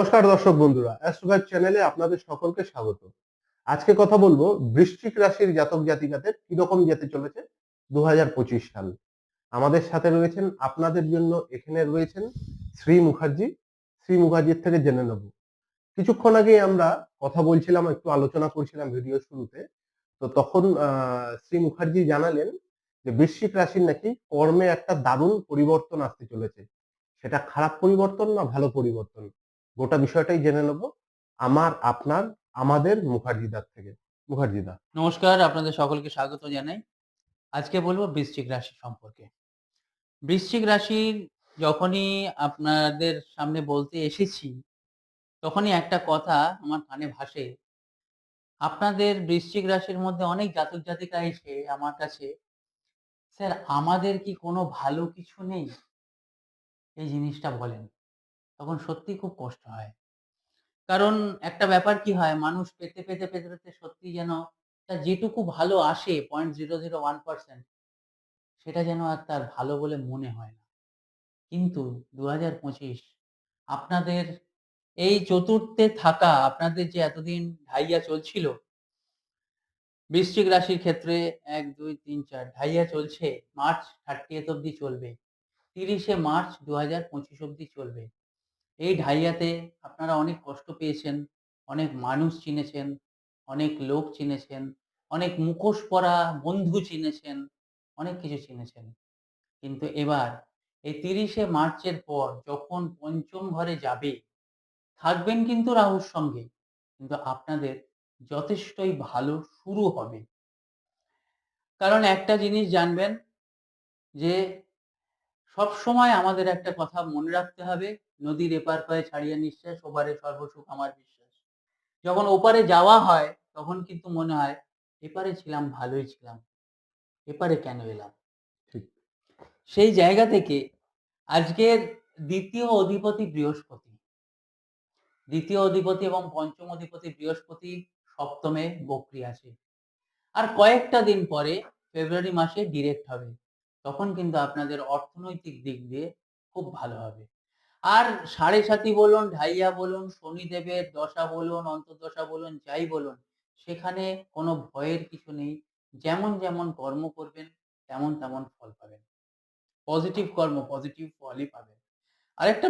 নমস্কার দর্শক বন্ধুরা অ্যাস্ট্রোগাইড চ্যানেলে আপনাদের সকলকে স্বাগত। আজকে কথা বলব বৃশ্চিক রাশির জাতক জাতিকাদের কীরকম যেতে চলেছে দু সাল। আমাদের সাথে রয়েছেন, আপনাদের জন্য এখানে রয়েছেন শ্রী মুখার্জি। শ্রী মুখার্জির থেকে জেনে নেব। কিছুক্ষণ আগে আমরা কথা বলছিলাম, একটু আলোচনা করছিলাম ভিডিও শুরুতে। তো তখন শ্রী মুখার্জি জানালেন যে বৃশ্চিক রাশির নাকি কর্মে একটা দারুণ পরিবর্তন আসতে চলেছে। সেটা খারাপ পরিবর্তন না ভালো পরিবর্তন? গোটা বিষয়টাই জেনে নেব। আমার, আপনার, আমাদের মুখার্জিদার থেকে। মুখার্জিদা। নমস্কার, আপনাদের সকলকে স্বাগত জানাই। আজকে বলব বৃশ্চিক রাশি সম্পর্কে। বৃশ্চিক রাশির যখনই আপনাদের সামনে বলতে এসেছি, তখনই একটা কথা আমার কানে ভাসে। আপনাদের বৃশ্চিক রাশির মধ্যে অনেক জাতক জাতিকা এসে আমার কাছে, স্যার, আমাদের কি কোনো ভালো কিছু নেই? এই জিনিসটা বলেন। তখন সত্যি খুব কষ্ট হয়। কারণ একটা ব্যাপার কি হয়, মানুষ পেতে পেতে পেতে পেতে সত্যি যেন তার যেটুকু ভালো আসে point zero zero one percent সেটা যেন আর তার ভালো বলে মনে হয় না। কিন্তু দু হাজার পঁচিশ, আপনাদের এই চতুর্থে থাকা, আপনাদের যে এতদিন ঢাইয়া চলছিল, বৃশ্চিক রাশির ক্ষেত্রে এক, দুই, তিন, চার, ঢাইয়া চলছে, মার্চ থার্টিয়েথ অব্দি চলবে, তিরিশে মার্চ দু হাজার পঁচিশ অব্দি চলবে। এই ঢাইয়াতে আপনারা অনেক কষ্ট পেয়েছেন, অনেক মানুষ চিনেছেন, অনেক লোক চিনেছেন, অনেক মুখোশ পরা বন্ধু চিনেছেন, অনেক কিছু চিনেছেন। কিন্তু এবার এই তিরিশে মার্চের পর যখন পঞ্চম ঘরে যাবে, থাকবেন কিন্তু রাহুর সঙ্গে। কিন্তু আপনাদের যথেষ্টই ভালো শুরু হবে। কারণ একটা জিনিস জানবেন যে সব সময় আমাদের একটা কথা মনে রাখতে হবে নদীর এপার পায়ে ছাড়িয়ে নিঃশ্বাস ওপারে সর্বসুখ আমার বিশ্বাস। যখন ওপারে যাওয়া হয় তখন কিন্তু মনে হয় এপারে ছিলাম ভালোই ছিলাম। এপারে কেন এলাম? সেই জায়গা থেকে আজকের দ্বিতীয় অধিপতি বৃহস্পতি। দ্বিতীয় অধিপতি এবং পঞ্চম অধিপতি বৃহস্পতি সপ্তমে বকরি আছে। আর কয়েকটা দিন পরে ফেব্রুয়ারি মাসে ডিরেক্ট হবে। তখন কিন্তু আপনাদের অর্থনৈতিক দিক দিয়ে খুব ভালো হবে। আর সাড়ে সাতি বলুন, ঢাইয়া বলুন, শনিদেবের দশা বলুন, অন্তর্দশা বলুন, যাই বলুন, সেখানে কোনো ভয়ের কিছু নেই। যেমন যেমন কর্ম করবেন, তেমন তেমন ফল পাবেন। পজিটিভ কর্ম পজিটিভ ফলই পাবেন। আরেকটা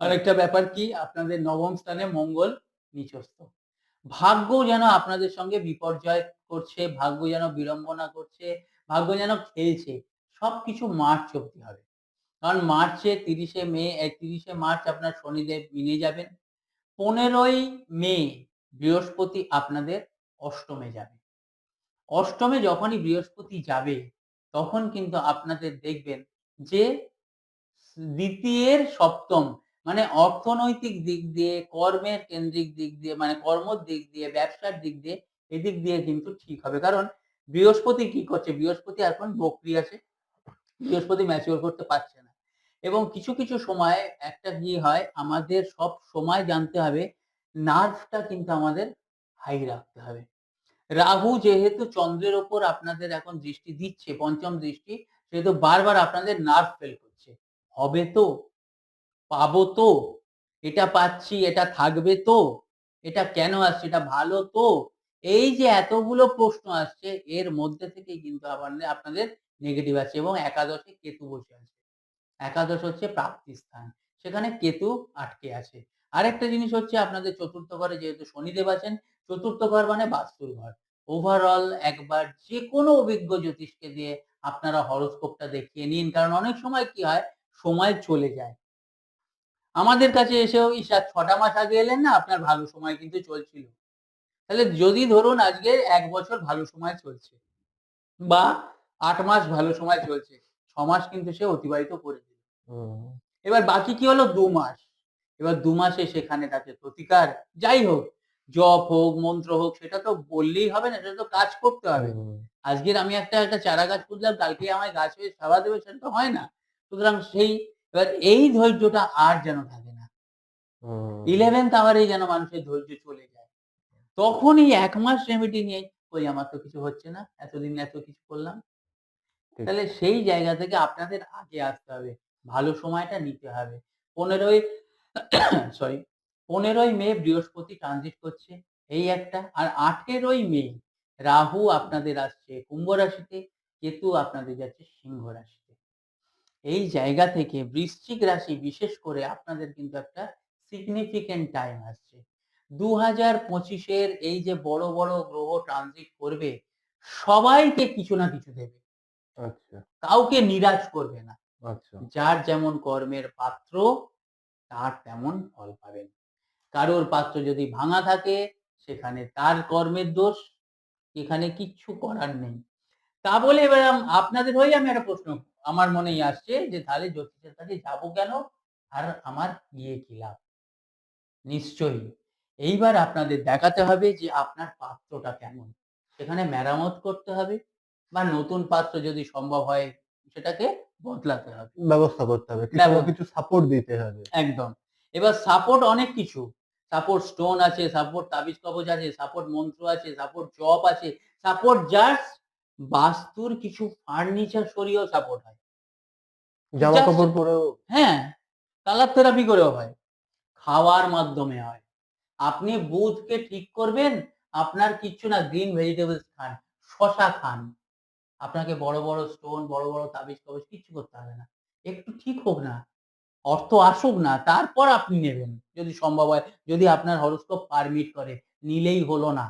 আরেকটা ব্যাপার কি? আপনাদের নবম স্থানে মঙ্গল নিচস্থ। ভাগ্য যেন আপনাদের সঙ্গে বিপর্যয় করছে, ভাগ্য যেন বিড়ম্বনা করছে, ভাগ্য যেন খেলছে, সবকিছু মার্চ অব্দি হবে। কারণ মার্চে তিরিশে মে তিরিশে মার্চ আপনার শনিদেব মিলে যাবেন। পনেরোই মে বৃহস্পতি আপনাদের অষ্টমে যাবে। অষ্টমে যখনই বৃহস্পতি যাবে, তখন কিন্তু আপনাদের দেখবেন যে দ্বিতীয়ের সপ্তম মানে অর্থনৈতিক দিক দিয়ে, কর্মের কেন্দ্রিক দিক দিয়ে মানে কর্মর দিক দিয়ে, ব্যবসার দিক দিয়ে, এদিক দিয়ে কিন্তু ঠিক হবে। কারণ বৃহস্পতি কি করছে? বৃহস্পতি এখন বকরি আছে। বৃহস্পতি ম্যাচিওর করতে পারছে না। এবং কিছু কিছু সময় একটা কি হয়, আমাদের সব সময় জানতে হবে নার্ভটা কিন্তু আমাদের হাই রাখতে হবে। রাহু যেহেতু চন্দ্রের ওপর আপনাদের এখন দৃষ্টি দিচ্ছে, পঞ্চম দৃষ্টি, সেহেতু বারবার আপনাদের নার্ভ ফেল করছে। হবে তো? পাবো তো? এটা পাচ্ছি, এটা থাকবে তো? এটা কেন আসছে? এটা ভালো তো? এই যে এতগুলো প্রশ্ন আসছে, এর মধ্যে থেকেই কিন্তু আপনাদের নেগেটিভ আছে এবং একাদশে কেতু বসে আছে। একাদশ হচ্ছে প্রাপ্তি স্থান সেখানে কেতু আটকে আছে। আরেকটা জিনিস হচ্ছে আপনাদের চতুর্থ ঘরে যেহেতু শনিদেব আছেন, চতুর্থ ঘর মানে বাস্তুর ঘর। ওভারঅল একবার যে কোনো অভিজ্ঞ জ্যোতিষকে দিয়ে আপনারা হরস্কোপটা দেখিয়ে নিন, কারণ অনেক সময় কি হয়, সময় চলে যায়। আমাদের কাছে এসেও ঈশা ছটা মাস আগে এলেন না, আপনার ভালো সময় কিন্তু চলছিল। তাহলে যদি ধরুন আজকে এক বছর ভালো সময় চলছে, বা আট মাস ভালো সময় চলছে ছ মাস কিন্তু সে অতিবাহিত করে এবার বাকি কি হলো? দু মাস। এবার দু মাসে সেখানে তাকে প্রতিকার যাই হোক জপ হোক মন্ত্র হোক সেটা তো বললেই হবে না সেটা তো কাজ করতে হবে। আজকের আমি একটা একটা চারা গাছ পুঁতলাম কালকে আমার গাছ হয়ে সাবা দেবে সেটা তো হয় না। সুতরাং সেই এবার এই ধৈর্যটা আর যেন থাকে না। ইলেভেন্থ আওয়ারে যেন মানুষের ধৈর্য চলে যায়। তখনই এক মাস রেমেডি নিয়ে ওই আমার তো কিছু হচ্ছে না এতদিন এত কিছু করলাম। তাহলে সেই জায়গা থেকে আপনাদের আগে আসতে হবে। ভালো সময়টা নিতে হবে। পনেরোই সরি পনেরোই মে বৃহস্পতি ট্রানজিট করছে এই একটা। আর আঠেরোই মে রাহু আপনাদের আসছে কুম্ভ রাশিতে কেতু আপনাদের যাচ্ছে সিংহ রাশিতে। এই জায়গা থেকে বৃশ্চিক রাশি বিশেষ করে আপনাদের কিন্তু একটা সিগনিফিকেন্ট টাইম আসছে। দু হাজার পঁচিশের এই যে বড় বড় গ্রহ ট্রানজিট করবে সবাইকে কিছু না কিছু দেবে। আচ্ছা। কাউকে নিরাশ করবে না। যার যেমন কর্মের পাত্র, তার তেমন ফল পাবেন। কারোর পাত্র যদি ভাঙা থাকে, সেখানে তার কর্মের দোষ, এখানে কিচ্ছু করার নেই। তা বলে এবার আপনাদের হয়ে আমি একটা প্রশ্ন, আমার মনেই আসছে যে, তাহলে জ্যোতিষের কাছে যাব কেন? আর আমার গিয়ে কি লাভ? নিশ্চয়ই। এইবার আপনাদের দেখাতে হবে যে, আপনার পাত্রটা কেমন। সেখানে মেরামত করতে হবে, বা নতুন পাত্র যদি সম্ভব হয়, সেটাকে বদলাতে হবে। ব্যবস্থা করতে হবে কিছু না কিছু সাপোর্ট দিতে হবে। একদম। এবার সাপোর্ট অনেক কিছু। সাপোর্ট স্টোন আছে সাপোর্ট তাবিজ কবচ আছে সাপোর্ট মন্ত্র আছে সাপোর্ট জপ আছে সাপোর্ট জাস্ট বাস্তুর কিছু ফার্নিচার সরিয়েও সাপোর্ট হয়। জামা কাপড় পরেও। হ্যাঁ কালার থেরাপি করেও হয়। খাওয়ার মাধ্যমে হয়। আপনি বুথকে ঠিক করবেন আপনার কিচ্ছু না গ্রিন ভেজিটেবলস খান শশা খান। আপনাকে বড় বড় স্টোন বড় বড় তাবিজ কবচ কিচ্ছু করতে হবে না। একটু ঠিক হোক না অর্থ আসুক না তারপর আপনি নেবেন। যদি সম্ভব হয় যদি আপনার হরোস্কোপ পারমিট করে নিলেই হলো না।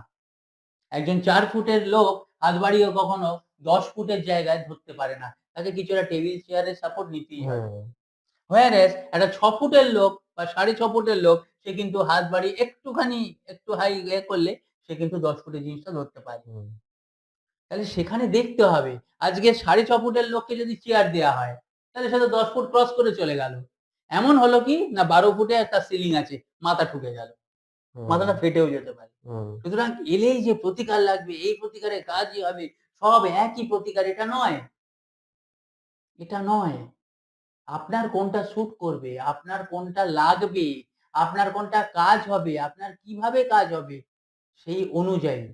একজন চার ফুটের লোক হাত বাড়িয়ে কখনো দশ ফুটের জায়গায় ধরতে পারে না। তাকে কিছুটা টেবিল চেয়ারের সাপোর্ট নিতেই হয়। হুম, হোয়ারেস একটা ছ ফুটের লোক বা সাড়ে ছ ফুটের লোক সে কিন্তু হাত বাড়ি একটুখানি একটু হাই ইয়ে করলে সে কিন্তু দশ ফুটের জিনিসটা ধরতে পারে। তাহলে সেখানে দেখতে হবে। আজকে সাড়ে ছ ফুটের লোককে যদি চেয়ার দেওয়া হয় তাহলে সে তো দশ ফুট ক্রস করে চলে গেল। এমন হলো কি? না বারো ফুটে একটা সিলিং আছে মাথা ঠুকে গেল। মাথাটা ফেটেও যেতে পারে। সুতরাং এলেই যে প্রতিকার লাগবে এই প্রতিকারের কাজই হবে সব একই প্রতিকার এটা নয়। এটা নয়। আপনার কোনটা শুট করবে আপনার কোনটা লাগবে আপনার কোনটা কাজ হবে আপনার কীভাবে কাজ হবে সেই অনুযায়ী।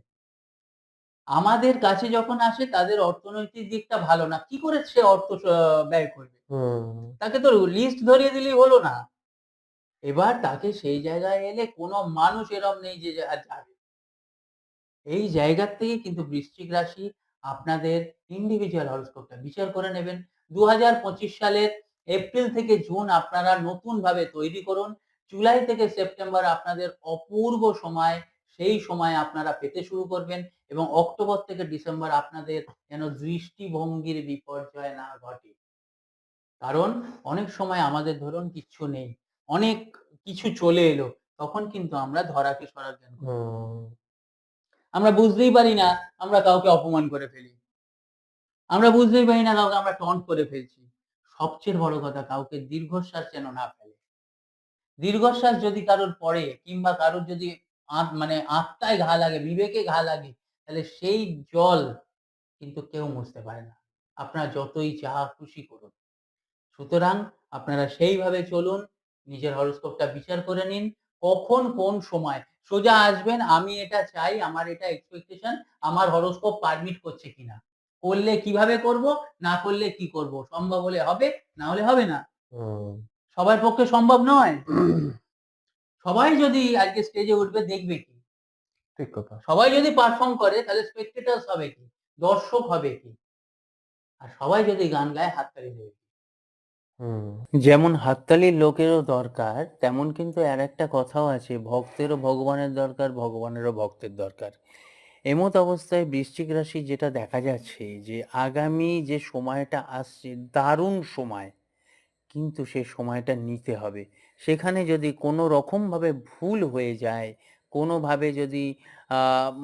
আমাদের কাছে যখন আসে তাদের অর্থনৈতিক দিকটা ভালো না। কি করে সে অর্থ ব্যয় করবে? তাকে তো লিস্ট ধরিয়ে দিলেই হলো না। এবার তাকে সেই জায়গায় এলে কোনো মানুষ এরম নেই যে যাবে। এই জায়গার থেকে কিন্তু বৃশ্চিক রাশি আপনাদের ইন্ডিভিজুয়াল হরস্কোপটা বিচার করে নেবেন। দু হাজার পঁচিশ সালের এপ্রিল থেকে জুন আপনারা নতুন ভাবে তৈরি করুন। জুলাই থেকে সেপ্টেম্বর আপনাদের অপূর্ব সময় সেই সময় আপনারা পেতে শুরু করবেন এবং অক্টোবর থেকে ডিসেম্বর আপনাদের যেন দৃষ্টিভঙ্গির বিপর্যয় না ঘটে। কারণ অনেক সময় আমাদের ধরুন কিচ্ছু নেই অনেক কিছু চলে এলো তখন কিন্তু আমরা ধরাকে সরার জ্ঞান আমরা বুঝতেই পারি না আমরা কাউকে অপমান করে ফেলি। আমরা বুঝতেই পারি না কাউকে আমরা টন্ট করে ফেলছি। সবচেয়ে বড় কথা কাউকে দীর্ঘশ্বাস যেন না ফেলে। দীর্ঘশ্বাস যদি কারোর পড়ে কিংবা কারোর যদি মানে আত্মায় ঘা লাগে বিবেকে ঘা লাগে তাহলে সেই জল কিন্তু কেউ মুছতে পারে না। আপনারা যতই যা খুশি করুন। সুতরাং আপনারা সেইভাবে চলুন নিজের হরস্কোপটা বিচার করে নিন কখন কোন সময়। সোজা আসবেন আমি এটা চাই আমার এটা এক্সপেকটেশন আমার হরস্কোপ পারমিট করছে কিনা। করলে কীভাবে করব না করলে কি করব? সম্ভব হলে হবে না হলে হবে না। সবার পক্ষে সম্ভব নয়? সবাই যদি আজকে স্টেজে উঠবে দেখবে কি? ঠিক কথা। সবাই যদি পারফর্ম করে তাহলে স্পেকটেটার্স হবে কি? দর্শক হবে কি? আর সবাই যদি গান গায় হাততালি দেবে যেমন হাততালির লোকেরও দরকার তেমন কিন্তু আর একটা কথাও আছে ভক্তেরও ভগবানের দরকার ভগবানেরও ভক্তের দরকার। এমত অবস্থায় বৃশ্চিক রাশি যেটা দেখা যাচ্ছে যে আগামী যে সময়টা আসছে দারুণ সময় কিন্তু সে সময়টা নিতে হবে। সেখানে যদি কোনো রকমভাবে ভুল হয়ে যায়, কোনোভাবে যদি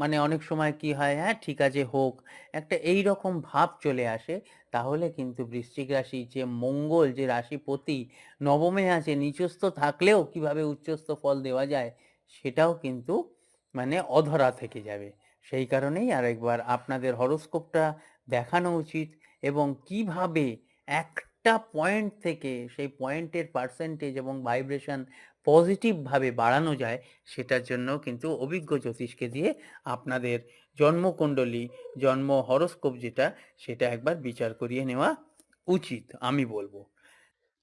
মানে অনেক সময় কি হয় হ্যাঁ ঠিক আছে, হোক। একটা এই রকম ভাব চলে আসে, তাহলে কিন্তু বৃশ্চিক রাশি যে মঙ্গল, যে রাশিপতি, নবমে আছে, নিচস্থ থাকলেও কীভাবে উচ্চস্থ ফল দেওয়া যায়, সেটাও কিন্তু মানে অধরা থেকে যাবে। সেই কারণেই আরেকবার আপনাদের হরোস্কোপটা দেখানো উচিত এবং কীভাবে একটা পয়েন্ট থেকে সেই পয়েন্টের পার্সেন্টেজ এবং ভাইব্রেশন পজিটিভভাবে বাড়ানো যায়, সেটার জন্য কিন্তু অভিজ্ঞ জ্যোতিষকে দিয়ে আপনাদের জন্মকুণ্ডলী, জন্ম হরস্কোপ যেটা, সেটা একবার বিচার করিয়ে নেওয়া উচিত, আমি বলব।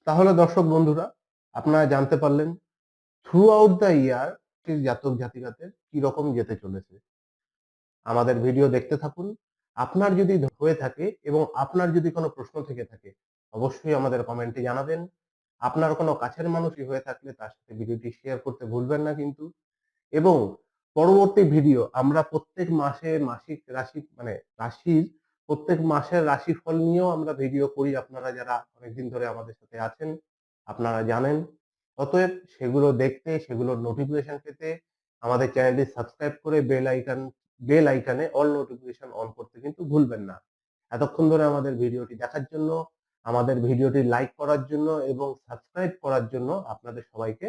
তাহলে দর্শক বন্ধুরা, আপনারা জানতে পারলেন থ্রু আউট দ্য ইয়ার জাতক জাতিকাদের কি রকম যেতে চলেছে। আমাদের ভিডিও দেখতে থাকুন। আপনার যদি হয়ে থাকে এবং আপনার যদি কোনো প্রশ্ন থেকে থাকে অবশ্যই আমাদের কমেন্টে জানাবেন। আপনার কোনো কাছের মানুষই হয়ে থাকলে তার সাথে ভিডিওটি শেয়ার করতে ভুলবেন না কিন্তু। এবং পরবর্তী ভিডিও আমরা প্রত্যেক মাসে মাসিক রাশি মানে রাশির প্রত্যেক মাসের রাশিফল নিয়েও আমরা ভিডিও করি। আপনারা যারা অনেকদিন ধরে আমাদের সাথে আছেন, আপনারা জানেন। অতএব সেগুলো দেখতে সেগুলোর নোটিফিকেশন পেতে আমাদের চ্যানেলটি সাবস্ক্রাইব করে বেল আইকন বেল আইকনে অল নোটিফিকেশন অন করতে কিন্তু ভুলবেন না। এতক্ষণ ধরে আমাদের ভিডিওটি দেখার জন্য আমাদের ভিডিওটি লাইক করার জন্য এবং সাবস্ক্রাইব করার জন্য আপনাদের সবাইকে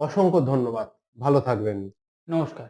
অসংখ্য ধন্যবাদ। ভালো থাকবেন। নমস্কার।